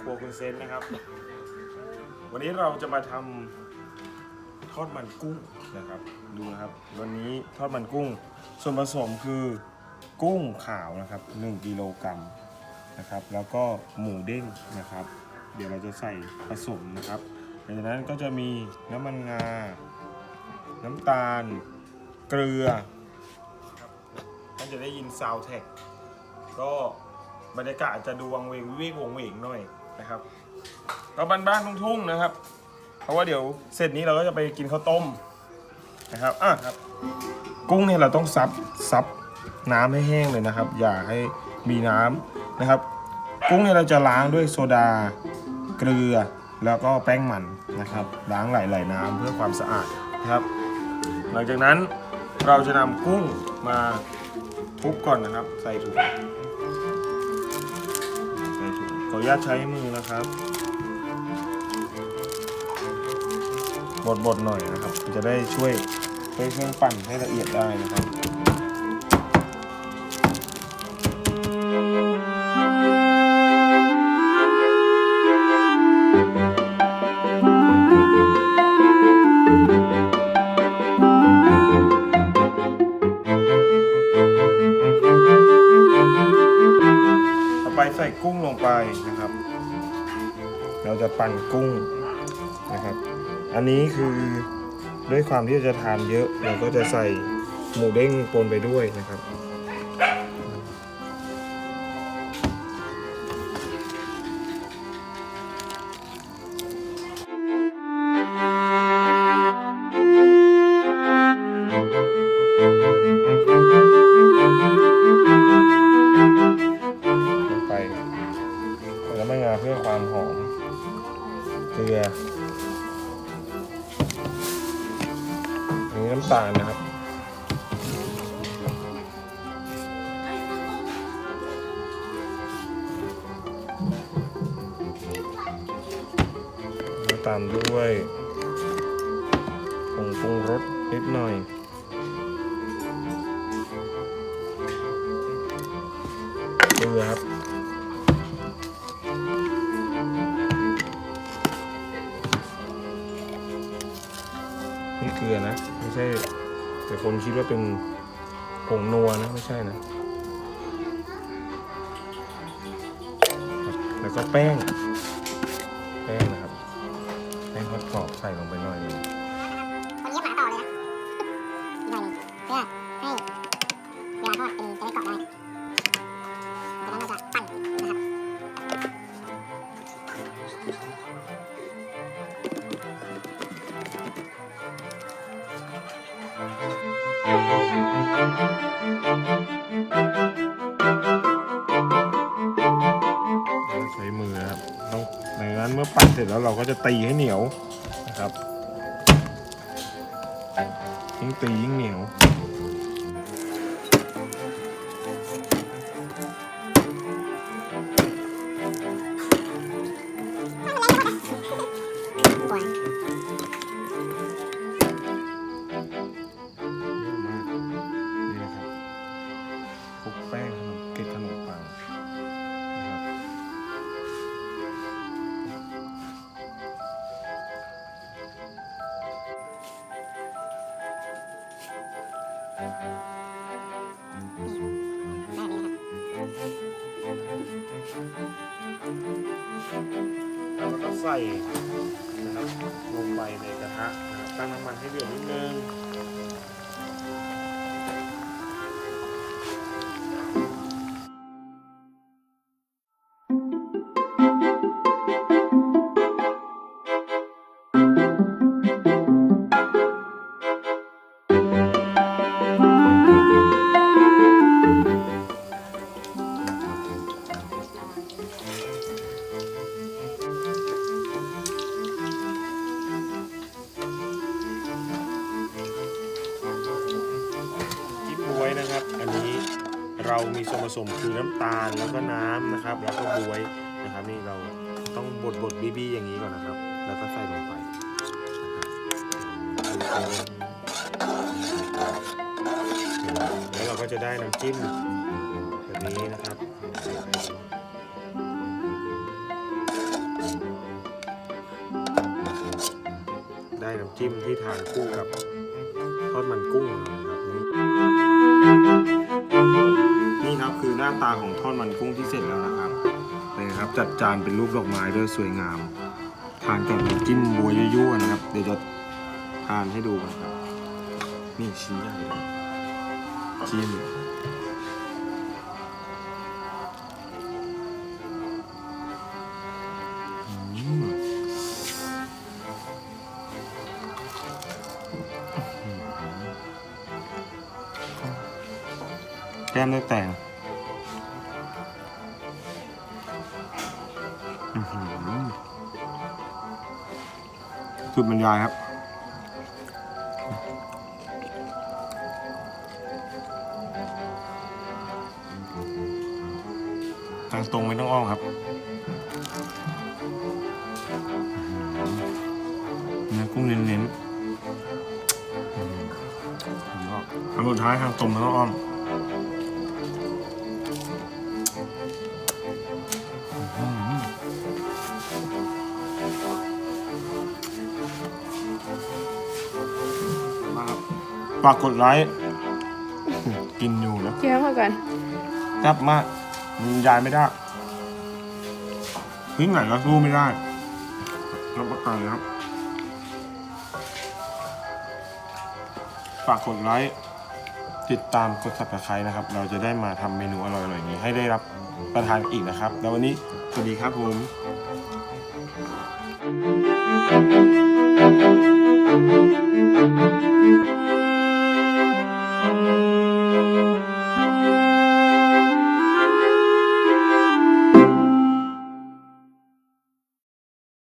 ครัวคุณเซนนะครับ วันนี้เราจะมาทำทอดมันกุ้งนะครับ ดูนะครับ วันนี้ทอดมันกุ้ง ส่วนผสมคือกุ้งขาวนะครับ 1กิโลกรัมนะครับ แล้วก็หมูเด้งนะครับ เดี๋ยวเราจะใส่ผสมนะครับหลังจากนั้นก็จะมีน้ำมันงา น้ำตาล เกลือท่านจะได้ยินซาวแท็กก็ บรรยากาศจะดูวังเวงวิเวกวงเวงหน่อยนะครับก็บ้านๆทุ่งๆนะครับ เพราะว่าเดี๋ยวเสร็จนี้เราก็จะไปกินข้าวต้มนะครับอะครับกุ้งเนี่ยเราต้องซับซับน้ำให้แห้งเลยนะครับ อย่าให้มีน้ำนะครับ กุ้งเนี่ยเราจะล้างด้วยโซดาเกลือแล้วก็แป้งมันนะครับล้างหลายๆน้ำเพื่อความสะอาดนะครับ หลังจากนั้นเราจะนำกุ้งมาทุบก่อนนะครับ ใส่ถุงใส่ถุงข ออนุญาตใช้มือนะครับ บดๆหน่อยนะครับ จะได้ช่วยช่วยเครื่องปั่นให้ละเอียดได้นะครับ เราจะปั่นกุ้งนะครับ อันนี้คือด้วยความที่จะทานเยอะเราก็จะใส่หมูเด้งปนไปด้วยนะครับ เกลืออันนี้น้ำตาลนะครับแล้วตามด้วยผงปรุงรสนิดหน่อยเกลือครับ ใช่ แต่คนคิดว่าเป็นผงนัวนะ ไม่ใช่นะแล้วก็แป้ง แป้งนะครับ แป้งทอดกรอบใส่ลงไปหน่อยนึงคนนี้หมาต่อเลยนะอีกหน่อยเพื่อให้เวลาทอดเป็น ใช้มือครับต้องดังนั้นเมื่อปั้นเสร็จแล้วเราก็จะตีให้เหนียวนะครับยิ่งตียิ่งเหนียว แล้วก็ใส่นะครับลงไปในกระทะนะครับตั้งน้ำมันให้เดือดนิดนึง มีส่วนผสมคือน้ำตาลแล้วก็น้ำนะครับ แล้วก็บวยนะครับนี่เราต้องบดบดบี้ๆอย่างนี้ก่อนนะครับ แล้วก็ใส่ลงไปแล้วเราก็จะได้น้ำจิ้มแบบนี้นะครับได้น้ำจิ้มที่ทานคู่กับทอดมันกุ้ง หน้าตาของทอดมันกุ้งที่เสร็จแล้วนะครับนี่ครับจัดจานเป็นรูปดอกไม้ด้วยสวยงาม ทานกับน้ำจิ้มบัวยั่วๆนะครับ เดี๋ยวจะทานให้ดูกันครับ นี่ชิ้นใหญ่จิ้มแก้มได้แต สุดบรรยายครับ ทางตรงไม่ต้องอ้อมครับ เนื้อกุ้งเน้นๆอืมผมก็อันสุดท้ายทางตรงไม่ต้องอ้อม ฝากกดไลค์ กินอยู่นะเคี้ยวมาก่อนแซ่บมากมันยายไม่ได้พริกไหนก็สู้ไม่ได้รับประกันเลยครับ ฝากกดไลค์ ติดตามกด subscribe นะครับ เราจะได้มาทำเมนูอร่อยๆอย่างนี้ให้ได้รับประทานอีกนะครับ แล้ววันนี้ สวัสดีครับผม